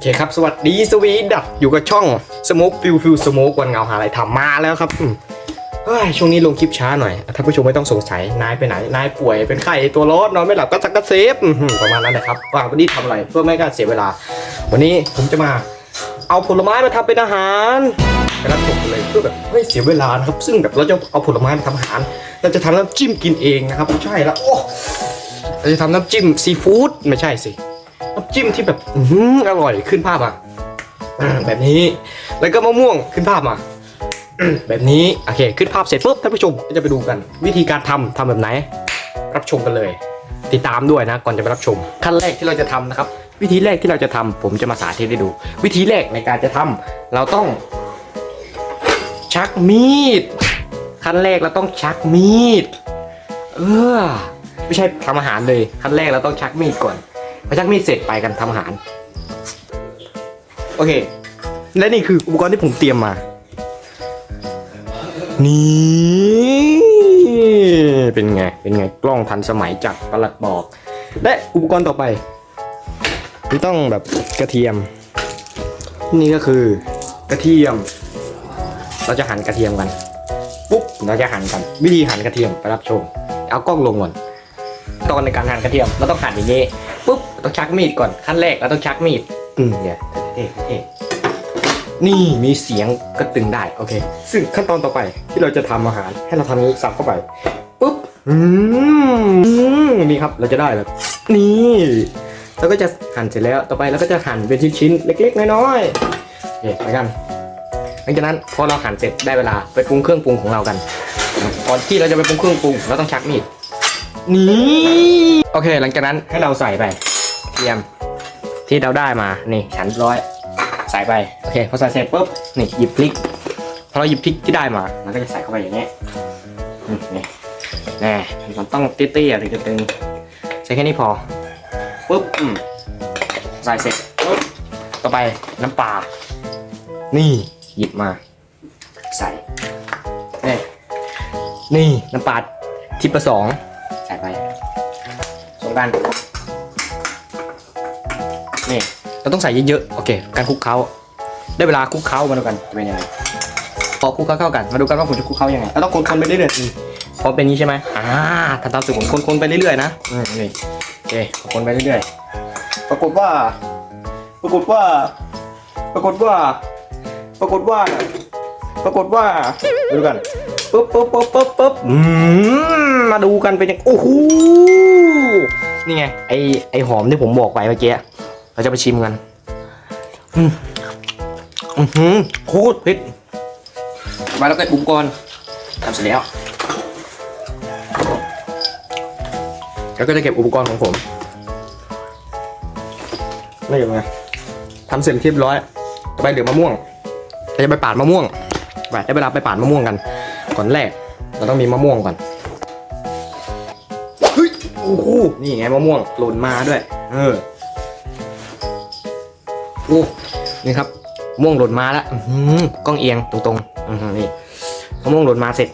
อเคครับ สวัสดีสวีดับอยู่กับช่องสโมกฟิวฟิวสโมกวันเงาหาอะไรทำมาแล้วครับเฮ้ยช่วงนี้ลงคลิปช้าหน่อยท่านผู้ชมไม่ต้องสงสัยนายไปไหนนายป่วยเป็นไข้ตัวร้อนนอนไม่หลับก็สักกระเซฟประมาณนั้นนะครับว่าวันนี้ทำอะไรเพื่อไม่ให้การเสียเวลา วันนี้ผมจะมาเอาผลไม้มาทำเป็นอาหารไปรับชมกันเลยเพื่อแบบไม่เสียเวลานะครับ ซึ่งแบบเราจะเอาผลไม้มาทำอาหาร เราจะทำน้ำจิ้มกินเองนะครับ ใช่แล้วโอ้เราจะทำน้ำจิ้มซีฟู้ดไม่ใช่สิ น้ำจิ้มที่แบบอื้อหืออร่อยขึ้นภาพอะอ่าแบบนี้ แล้วก็มะม่วงขึ้นภาพมา แบบนี้โอเค ขึ้นภาพเสร็จปุ๊บท่านผู้ชมก็จะไปดูกัน วิธีการทำทำแบบไหน รับชมกันเลย ติดตามด้วยนะ ก่อนจะไปรับชม ขั้นแรกที่เราจะทำนะครับ วิธีแรกที่เราจะทำผมจะมาสาธิตให้ดู วิธีแรกในการจะทำเราต้อง ชักมีด ขั้นแรกเราต้องชักมีด เออ ไม่ใช่ทำอาหารเลย ขั้นแรกเราต้องชักมีดก่อน พอชักมีดเสร็จไปกันทำอาหาร โอเค และนี่คืออุปกรณ์ที่ผมเตรียมมา นี่เป็นไง เป็นไงกล้องทันสมัยจากประหลัดบอก และอุปกรณ์ต่อไปที่ต้องแบบกระเทียม นี่ก็คือกระเทียม เราจะหั่นกระเทียมกันปุ๊บเราจะหั่นกัน วิธีหั่นกระเทียมไปรับชม เอากล้องลงก่อนตอนในการหั่นกระเทียมเราต้องหั่นอย่างนี้ ต้องชักมีดก่อนขั้นแรกเราต้องชักมีด อืมเดี๋ยวเท่เท่นี่มีเสียงกระตึงได้โอเค ซึ่งขั้นตอนต่อไปที่เราจะทำอาหาร ให้เราทำนี้สับเข้าไปปุ๊บอืมอืมนี่ครับเราจะได้แบบนี่เราก็จะหั่นเสร็จแล้วต่อไปเราก็จะหั่นเป็นชิ้นๆเล็ก ๆ น้อยๆโอเคไปกันหลังจากนั้นพอเราหั่นเสร็จได้เวลาไปปรุงเครื่องปรุงของเรากันก่อนที่เราจะไปปรุงเครื่องปรุงเราต้องชักมีดนี่โอเค หลังจากนั้นให้เราใส่ไป เทียมที่เราได้มา นี่ฉันร้อยใส่ไป โอเค พอใส่เสร็จปุ๊บ นี่หยิบพริก พอเราหยิบพริกที่ได้มาเราก็จะใส่เข้าไปอย่างนี้นี่แน่มันต้องเตี้ยๆถึงจะตึงใช้แค่นี้พอ ปุ๊บอืมใส่เสร็จปุ๊บ ต่อไปน้ำปลา นี่หยิบมา ใส่ นี่ นี่น้ำปลาทิปละสอง ใส่ไปสองกัน เราต้องใส่เยอะๆ โอเค การคลุกเคล้า ได้เวลาคลุกเคล้ามาดูกันจะเป็นยังไง พอคลุกเคล้าเข้ากัน มาดูกันว่าผมจะคลุกเคล้ายังไงเราต้องคนๆไปเรื่อยๆสิพอเป็นอย่างนี้ใช่ไหมอ่าทำตามสูตรผมคนๆไปเรื่อยๆนะอืมนี่โอเคคนไปเรื่อยๆ ปรากฏว่า ปรากฏว่า ปรากฏว่า ปรากฏว่า ปรากฏว่ามาดูกันปุ๊บปุ๊บปุ๊บปุ๊บปุ๊บอืมมาดูกันเป็นยัง โอ้โห นี่ไง ไอไอหอมที่ผมบอกไปเมื่อกี้ เราจะไปชิมกันอืมอือหือโคตรเผ็ดมาแล้วก็อุปกรณ์ทำเสร็จแล้ว แล้วก็จะเก็บอุปกรณ์ของผมนี่ยังไงทำเสร็จเรียบร้อยต่อไปเหลือมะม่วงเราจะไปปาดมะม่วงไปได้เวลาไปปาดมะม่วงกัน ก่อนแรก เราต้องมีมะม่วงก่อนเฮ้ยโอ้โหนี่ไงมะม่วงหล่นมาด้วย เออโอ้นี่ครับมะม่วงหล่นมาแล้วอื้อหือกล้องเอียงตรงๆอือหือนี่มะม่วงหล่นมาเสร็จ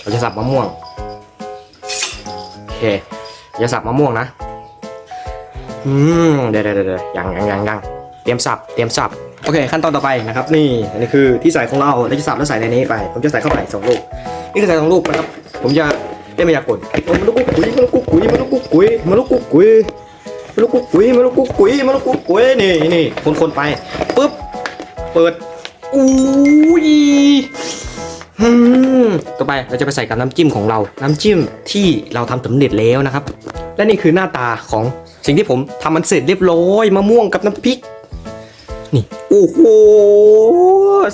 เราจะสับมะม่วงโอเคจะสับมะม่วงนะอืมเดี๋ยวเดี๋ยวเดี๋ยวยังยังยังยังเตรียมสับเตรียมสับโอเคขั้นตอนต่อไปนะครับนี่อันนี้คือที่ใส่ของเราเราจะสับแล้วใส่ในนี้ไป ผมจะใส่เข้าไปสองลูกนี่คือใส่สองลูกนะครับผมจะเล่นมายากลมาลุกกุ๊กกุ๋ยมาลุกกุ๊กกุ๋ยมาลุกกุ๊กกุ๋ยมาลุกกุ๊กกุ๋ยมา ลุกกุ๊กกุ๋ยมาลุกกุ๊กกุ๋ยมาลุกกุ๊กกุ๋ยนี่นี่คนคนๆไปปุ๊บเปิดอุ้ยอืมต่อไปเราจะไปใส่กับน้ำจิ้มของเรา น้ำจิ้มที่เราทำสำเร็จแล้วนะครับ และนี่คือหน้าตาของสิ่งที่ผมทำมันเสร็จเรียบร้อยมะม่วงกับน้ำพริก นี่โอ้โห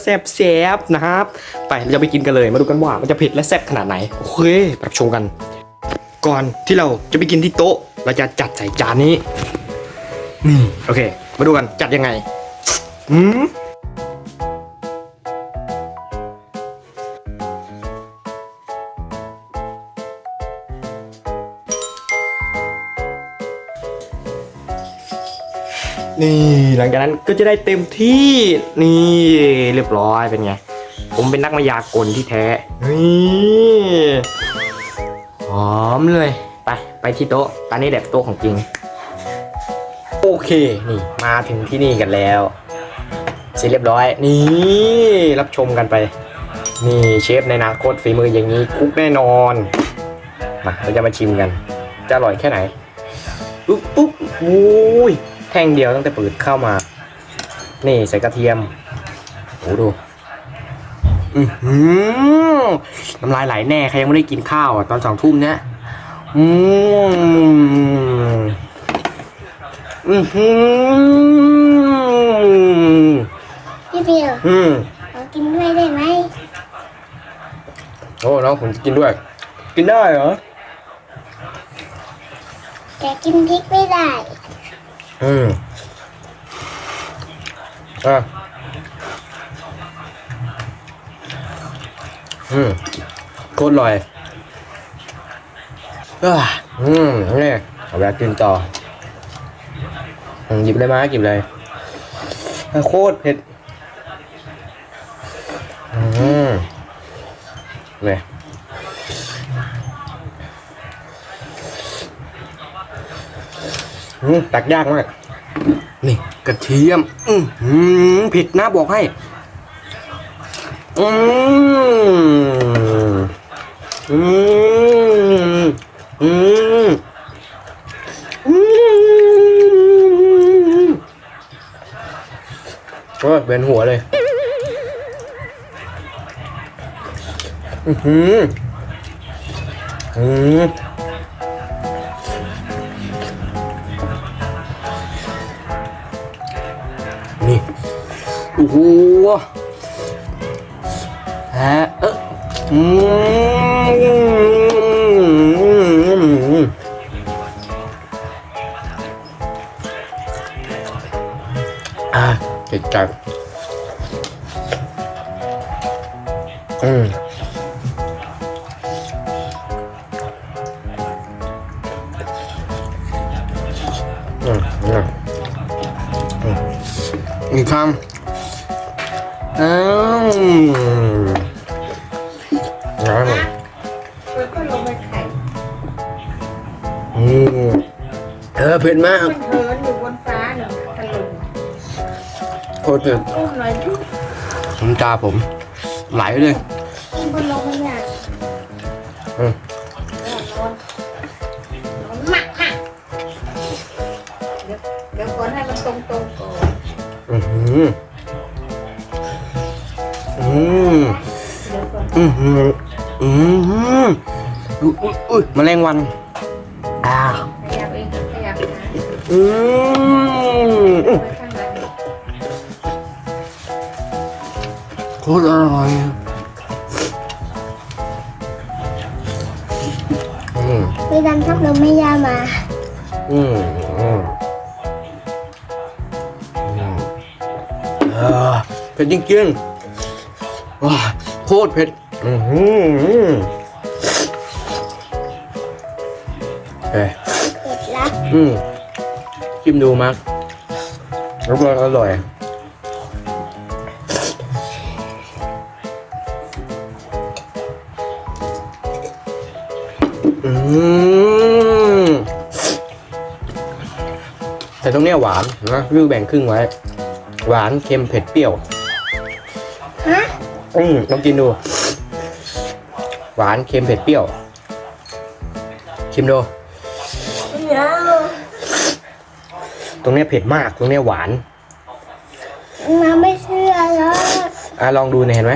แซ่บแซบนะครับ ไปเราจะไปกินกันเลย มาดูกันว่ามันจะเผ็ดและแซ่บขนาดไหนโอเคไปชมกัน ก่อนที่เราจะไปกินที่โต๊ะ เราจะจัดใส่จานนี้ นี่โอเค มาดูกันจัดยังไงอืมนี่หลังจากนั้นก็จะได้เต็มที่นี่เรียบร้อยเป็นไง ผมเป็นนักมายากลที่แท้นี่หอมเลย ไป ไปที่โต๊ะตอนนี้แดบโต๊ะของจริง โอเค นี่ มาถึงที่นี่กันแล้ว เสร็จเรียบร้อย นี่ รับชมกันไป นี่เชฟในอนาคตฝีมืออย่างนี้คุกแน่นอน มาเราจะมาชิมกัน จะอร่อยแค่ไหน ปุ๊บปุ๊บอุ้ย แท่งเดียวตั้งแต่เปิดเข้ามา นี่ใส่กระเทียมโอ้ดูน้ำลายไหลแน่ ใครยังไม่ได้กินข้าวอะตอนสองทุ่มเนี้ย อืมอือหือพี่ฟิวอืมขอกินด้วยได้ไหมโอ้น้องผมจะกินด้วย กินได้เหรอแต่กินพริกไม่ได้ อืมอะอืมโคตรอร่อย อืมนี่เอาไปกินต่อหยิบเลยมาหยิบเลยโคตรเผ็ดอืมเลยอืมตักยากมาก นี่กระเทียม อืมอืมผิดนะบอกให้ อืม อือหืออืมนี่โอ้โหฮะเอออืมอ่าเจ็ดจัดอืม อีกคำอืมน้ำมันก็ลงไปไข่อืมเออเผ็ดมากมันเหินอยู่บนฟ้าหนึ่งตะลุมโคตรเผ็ดอุ้มหน่อยดิน้ำตาผม ไหลเลยกินบนลงไม่ได้อืมร้อนร้อนมากมากเดี๋ยวเดี๋ยวก่อนให้มันตรงตรงๆก่อน อืมอืมเดี๋ยวก่อนอืมอืมอืมอุ้ยอุ้ยอุ้ยแมลงวันอ่าขยับเองขยับนะอืมไปข้างหลังโคตรอร่อยอืมพี่ดำทับลมไม่ยามา อืมอืม เผ็ดจริงๆว้าโคตรเผ็ดอือหือเอ้ยเผ็ดละอืมชิมดูมักรับรองอร่อยอืมแต่ตรงเนี้ยหวานนะวิวแบ่งครึ่งไว้ หวานเค็มเผ็ดเปรี้ยวฮะอืมลองกินดู หวานเค็มเผ็ดเปรี้ยว ชิมดูเดี๋ยวตรงเนี้ยเผ็ดมาก ตรงเนี้ยหวาน มาไม่เชื่อแล้วอะลองดูเนี่ยเห็นไหม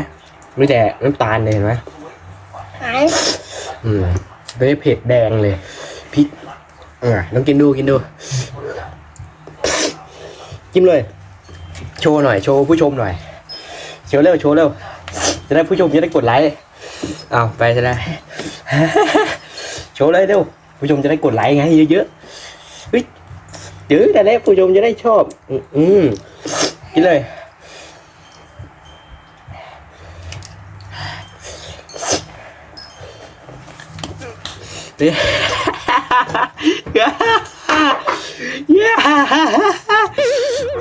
มีแต่น้ำตาลเนี่ยเห็นไหมหายอืมตรงนี้เผ็ดแดงเลยพริกอะลองกินดูกินดู จิ้มเลย โชว์หน่อย โชว์ผู้ชมหน่อย โชว์เร็ว โชว์เร็ว จะได้ผู้ชมจะได้กดไลค์เอาไปจะได้ โชว์เลยเร็ว ผู้ชมจะได้กดไลค์ไงเยอะๆเฮ้ยเยอะแต่แล้วผู้ชมจะได้ชอบ อืมอืมกินเลยเนี่ย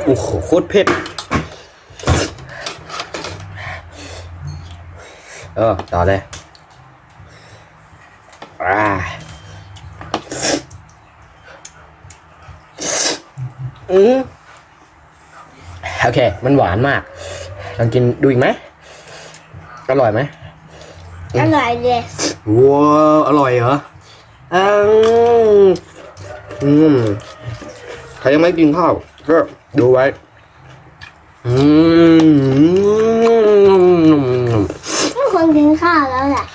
โอ้โหโคตรเผ็ดเออต่อเลยอ่าอือืมโอเค มันหวานมาก ลองกินดูอีกไหม อร่อยไหม อร่อยเลยว้าวอร่อยเหรออืมอืมใครยังไม่กินข้าวก็ ดูไว้ อืมไม่ควรกินข้าวแล้วแหละ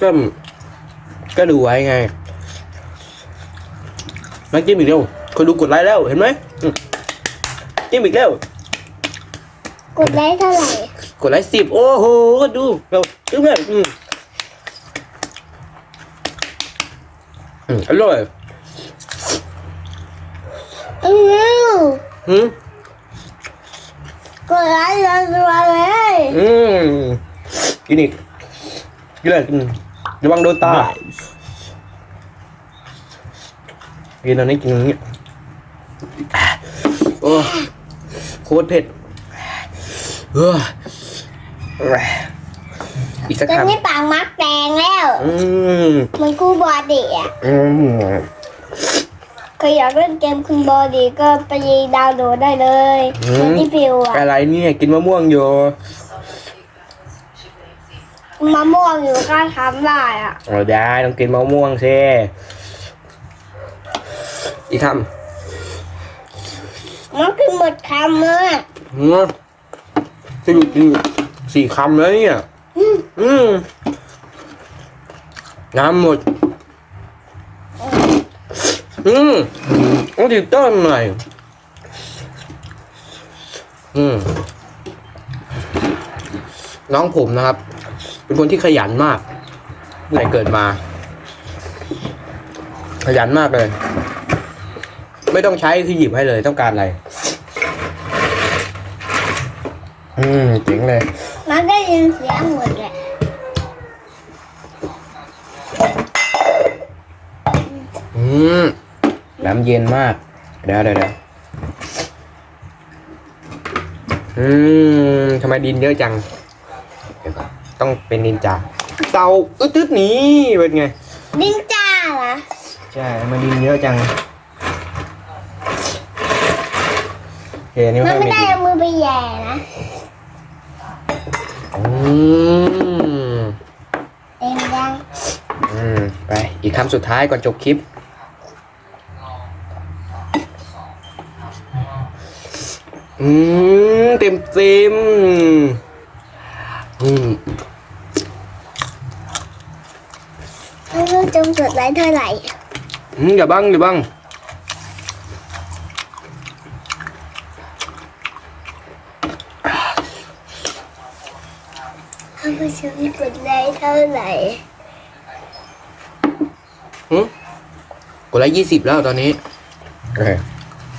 ก็ ก็ดูไว้ไงมาจิ้มอีกเร็วคนดูกดไลค์แล้วเห็นไหมจิ้มอีกเร็วกดไลค์เท่าไหร่ กดไลค์สิบโอ้โหก็ดูเร็วเพื่อนอืมอืมอร่อยอือ อืมกดไลค์รัวๆเลยอืมกินอีกกินเลยอืมระวังโดนตากินอันนี้กินอันนี้โอ้โคตรเผ็ดเอออีกสักตอนคำนี้ปากมักแดงแล้ว อืมเหมันคูบอดี้อะอืมใครอยากเล่นเกมคูบอดี้ก็ไปดาวน์โหลดได้เลยเหมือนที่ฟิวอะอะไรเนี่ยกินมะม่วงอยู่มะม่วงอยู่ก็ทำได้อะเอาได้ต้องกินมะม่วงสิอีกคมันคือหมดคำเลยำอืมจะหยุดกินสี่คำแล้วเนี่ย อืม อืมน้ำหมด อืมต้องติดต้นหน่อยอืมน้องผมนะครับ เป็นคนที่ขยันมากตั้งแต่เกิดมา ขยันมากเลย ไม่ต้องใช้คือหยิบให้เลยต้องการอะไร อืมเจ๋งเลย มันได้ยินเสียงหมดเลยอืม น้ำเย็นมากเดี๋ยวเดี๋ยวเดี๋ยวอืมทำไมดินเยอะจัง เดี๋ยวก่อนต้องเป็นนินจาเตาอึดตึ๊ดหนี้เป็นไง ดินจ้าเหรอ ใช่มันดินเยอะจังโอเคนี่มันค่อยไม่มีได้ดินเอามือไปแย่นะอืมเต็มยัง อืม ไป อีกคำสุดท้ายก่อนจบคลิป อืมเต็มเต็มอืมไม่รู้จงกดไลค์เท่าไหร่อืมอย่าบังอย่าบังถ้าผู้ชมกดไลค์เท่าไหร่หืมกดไลค์ยี่สิบแล้วตอนนี้โอเค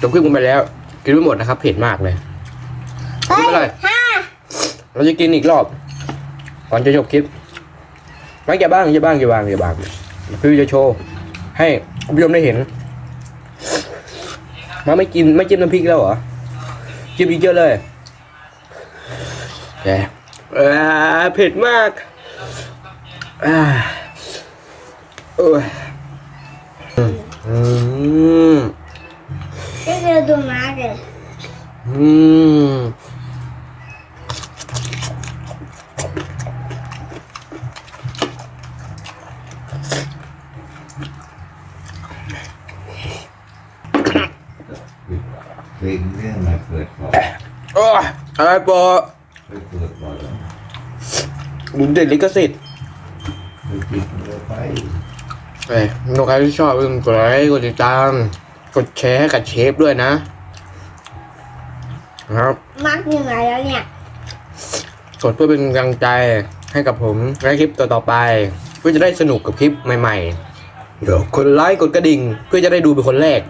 จบคลิปกันไปแล้ว กินไม่หมดนะครับเผ็ดมากเลยเฮ้ยไม่เป็นไรห้าเราจะกินอีกรอบ ก่อนจะจบคลิปไม่อย่าบ้างอย่าบ้างอย่าบ้างอย่าบ้างพี่จะโชว์ให้คุณผู้ชมได้เห็น มาไม่กินไม่จิ้มน้ำพริกแล้วเหรอจิ้มอีกเยอะเลยแกอ่าเผ็ดมากอ่าเอออืม ก็คือดูมาเลยอืมเพลงเรื่องมาเปิดก่อนโอ้ยอะไรปอไปเปิดก่อนดูเด็ดลิขสิทธิ์ไปปิดเลยไป เอ้ยน้องใครที่ชอบก็กดไลค์กดติดตาม กดแชร์ให้กับเชฟด้วยนะ ครับมักอยู่ไหนแล้วเนี่ย กดเพื่อเป็นกำลังใจให้กับผมในคลิปต่อๆไปเพื่อจะได้สนุกกับคลิปใหม่ๆเดี๋ยวกดไลค์กดกระดิ่ง เพื่อจะได้ดูเป็นคนแรก